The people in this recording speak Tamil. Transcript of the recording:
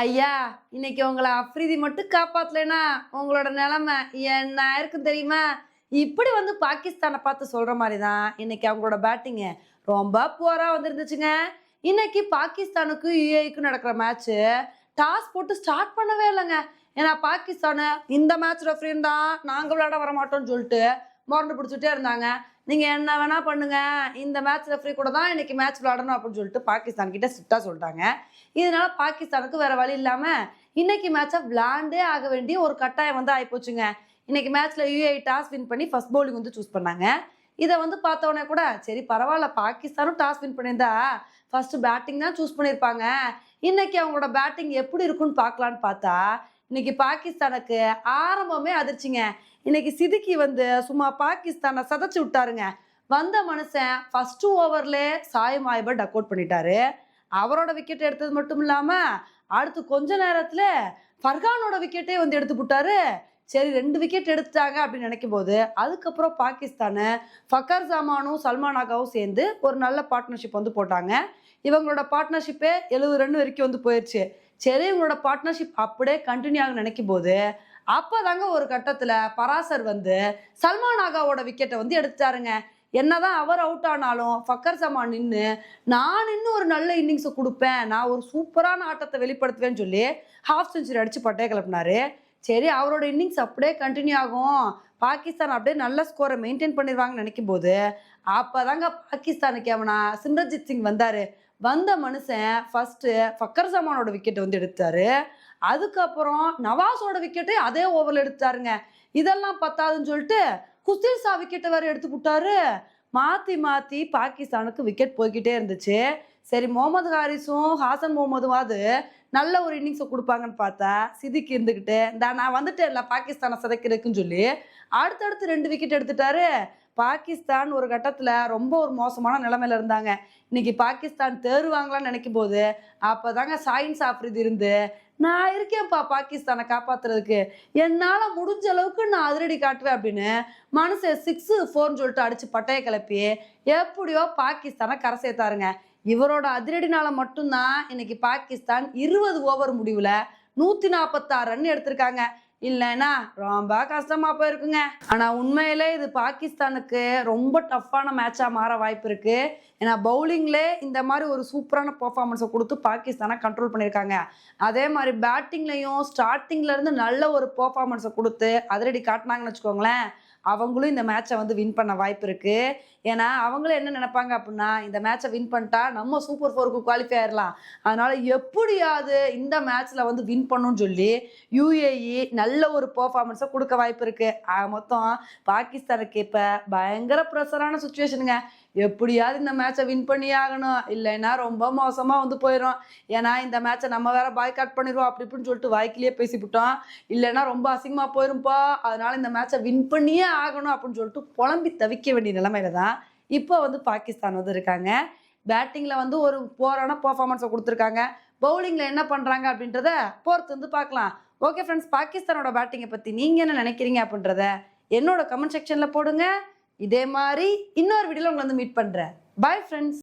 ஐயா இன்னைக்கு உங்களை அப்ரீதி மட்டும் காப்பாத்தலைனா உங்களோட நிலைமை என்ன இருக்கும் தெரியுமா? இப்படி வந்து பாகிஸ்தானை பார்த்து சொல்ற மாதிரி தான் இன்னைக்கு அவங்களோட பேட்டிங்கு ரொம்ப புவரா வந்துருந்துச்சுங்க. இன்னைக்கு பாகிஸ்தானுக்கும் யூஏக்கும் நடக்கிற மேட்ச்சு டாஸ் போட்டு ஸ்டார்ட் பண்ணவே இல்லைங்க. ஏன்னா பாகிஸ்தானு இந்த மேட்ச் ரெஃப்ரின் தான் நாங்கள் விளையாட வர மாட்டோம்னு சொல்லிட்டு முரண்டு பிடிச்சிட்டே இருந்தாங்க. நீங்கள் என்ன வேணால் பண்ணுங்கள் இந்த மேட்ச் ரெஃப்ரி கூட தான் இன்றைக்கி மேட்ச் விளையாடணும் அப்படின்னு சொல்லிட்டு பாகிஸ்தான் கிட்டே ஸ்ட்ரிக்டா சொல்லிட்டாங்க. இதனால் பாகிஸ்தானுக்கு வேறு வழி இல்லாமல் இன்னைக்கு மேட்சை விளாண்டே ஆக வேண்டிய ஒரு கட்டாயம் வந்து ஆகிப்போச்சுங்க இன்றைக்கி மேட்ச்சில் யூஏ டாஸ் வின் பண்ணி ஃபஸ்ட் பவுலிங் வந்து சூஸ் பண்ணாங்க. இதை வந்து பார்த்த கூட சரி பரவாயில்ல பாகிஸ்தானும் டாஸ் வின் பண்ணியிருந்தா ஃபஸ்ட்டு பேட்டிங் தான் சூஸ் பண்ணியிருப்பாங்க. இன்னைக்கு அவங்களோட பேட்டிங் எப்படி இருக்குன்னு பார்க்கலான்னு பார்த்தா இன்னைக்கு பாகிஸ்தானுக்கு ஆரம்பமே அதிர்ச்சிங்க. இன்னைக்கு சிதுக்கி வந்து சும்மா பாகிஸ்தானை சதைச்சு விட்டாருங்க. வந்த மனுஷன் ஃபர்ஸ்ட் ஓவர்ல சாயம் மாயபா டக் அவுட் பண்ணிட்டாரு. அவரோட விக்கெட் எடுத்தது மட்டும் இல்லாம அடுத்து கொஞ்ச நேரத்துல ஃபர்கானோட விக்கெட்டே வந்து எடுத்து விட்டாரு சரி ரெண்டு விக்கெட் எடுத்துட்டாங்க அப்படின்னு நினைக்கும் போது அதுக்கப்புறம் பாகிஸ்தானு ஃபக்கர் ஜமானும் சல்மான் ஆகாவும் சேர்ந்து ஒரு நல்ல பார்ட்னர்ஷிப் வந்து போட்டாங்க. இவங்களோட பார்ட்னர்ஷிப்பே எழுபது ரன் வரைக்கும் வந்து போயிடுச்சு சரி இவங்களோட பார்ட்னர்ஷிப் அப்படியே கண்டினியூ ஆக நினைக்கும் போது அப்போதாங்க ஒரு கட்டத்தில் பராசர் வந்து சல்மான் ஆகாவோட விக்கெட்டை வந்து எடுத்துட்டாருங்க. என்னதான் அவர் அவுட் ஆனாலும் ஃபக்கர் ஜமான் நின்று நான் இன்னும் ஒரு நல்ல இன்னிங்ஸை கொடுப்பேன் நான் ஒரு சூப்பரான ஆட்டத்தை வெளிப்படுத்துவேன்னு சொல்லி ஹாஃப் செஞ்சுரி அடிச்சு பட்டே கிளப்பினாரு. சரி அவரோட இன்னிங்ஸ் அப்படியே கண்டினியூ ஆகும். பாகிஸ்தான் அப்படியே நல்ல ஸ்கோரை மெயின்டைன் பண்ணிடுவாங்கன்னு நினைக்கும் போது அப்போதாங்க பாகிஸ்தானுக்கு அவனா சிம்ரஜித் சிங் வந்தாரு. வந்த மனுஷன் ஃபஸ்ட்டு ஃபக்கர் ஜமானோட விக்கெட்டை வந்து எடுத்தாரு. அதுக்கப்புறம் நவாஸோட விக்கெட்டை அதே ஓவரில் எடுத்தாருங்க. இதெல்லாம் பத்தாதுன்னு சொல்லிட்டு குஸ்தில் சா விக்கெட்டை வேறு எடுத்து விட்டாரு மாற்றி மாற்றி பாகிஸ்தானுக்கு விக்கெட் போய்கிட்டே இருந்துச்சு. சரி முகமது ஹாரிஸும் ஹாசன் முகமதுவாது நல்ல ஒரு இன்னிங்ஸை கொடுப்பாங்கன்னு பார்த்தா சிதிக்கு இருந்துக்கிட்டு இந்த நான் வந்துட்டேன்ல பாகிஸ்தானை சிதைக்கிறதுக்குன்னு சொல்லி அடுத்தடுத்து ரெண்டு விக்கெட் எடுத்துட்டாரு. பாகிஸ்தான் ஒரு கட்டத்தில் ரொம்ப ஒரு மோசமான நிலைமையில இருந்தாங்க. இன்னைக்கு பாகிஸ்தான் தேறுவாங்களான்னு நினைக்கும் போது அப்போதாங்க சாயின்ஸ் ஆஃப்ரித் இருந்து நான் இருக்கேன்ப்பா பாகிஸ்தானை காப்பாத்துறதுக்கு. என்னால் முடிஞ்ச அளவுக்கு நான் அதிரடி காட்டுவேன் அப்படின்னு மனுஷன் சிக்ஸு ஃபோர்னு சொல்லிட்டு அடிச்சு பட்டையை கிளப்பி எப்படியோ பாகிஸ்தானை கரை சேர்த்தாருங்க. இவரோட அதிரடினால மட்டும்தான் இன்னைக்கு பாகிஸ்தான் இருபது ஓவர் முடிவில் நூற்றி நாற்பத்தாறு ரன் எடுத்திருக்காங்க. இல்லைன்னா ரொம்ப கஷ்டமா போயிருக்குங்க. ஆனா உண்மையிலே இது பாகிஸ்தானுக்கு ரொம்ப டஃப்பான மேட்சா மாற வாய்ப்பு இருக்கு. ஏன்னா பவுலிங்ல இந்த மாதிரி ஒரு சூப்பரான பெர்ஃபார்மன்ஸை கொடுத்து பாகிஸ்தானை கண்ட்ரோல் பண்ணியிருக்காங்க. அதே மாதிரி பேட்டிங்லையும் ஸ்டார்டிங்ல இருந்து நல்ல ஒரு பெர்ஃபார்மன்ஸை கொடுத்து அதிரடி காட்டினாங்கன்னு வச்சுக்கோங்களேன். அவங்களும் இந்த மேட்சை வந்து வின் பண்ண வாய்ப்பு இருக்கு. ஏன்னா அவங்களும் என்ன நினைப்பாங்க அப்படின்னா இந்த மேட்சை வின் பண்ணிட்டா நம்ம சூப்பர் ஃபோருக்கு குவாலிஃபை ஆயிடலாம் அதனால எப்படியாவது இந்த மேட்ச்ல வந்து வின் பண்ணணும்னு சொல்லி யூஏஇ நல்ல ஒரு பர்ஃபார்மன்ஸை கொடுக்க வாய்ப்பு இருக்கு. மொத்தம் பாகிஸ்தானுக்கு இப்போ பயங்கர ப்ரெஷரான சுச்சுவேஷனுங்க எப்படியாவது இந்த மேட்சை வின் பண்ணி ஆகணும். இல்லைன்னா ரொம்ப மோசமாக வந்து போயிடும் ஏன்னா இந்த மேட்சை நம்ம வேற பாய்காட் பண்ணிடுவோம் அப்படி இப்படின்னு சொல்லிட்டு வாய்க்கிலேயே பேசிவிட்டோம் இல்லைன்னா ரொம்ப அசிங்கமாக போயிரும்ப்பா அதனால இந்த மேட்சை வின் பண்ணியே ஆகணும் அப்படின்னு சொல்லிட்டு புலம்பி தவிக்க வேண்டிய நிலைமையில தான் இப்போ வந்து பாகிஸ்தான் வந்து இருக்காங்க. பேட்டிங்கில் வந்து ஒரு போரான பர்ஃபார்மன்ஸை கொடுத்துருக்காங்க. பவுலிங்கில் என்ன பண்ணுறாங்க அப்படின்றத பொறுத்து வந்து பார்க்கலாம். ஓகே ஃப்ரெண்ட்ஸ் பாகிஸ்தானோட பேட்டிங்கை பற்றி நீங்கள் என்ன நினைக்கிறீங்க அப்படின்றத என்னோட கமெண்ட் செக்ஷனில் போடுங்க. இதே மாதிரி இன்னொரு வீடியோவில் உங்களை வந்து மீட் பண்ணுறேன் பாய் ஃப்ரெண்ட்ஸ்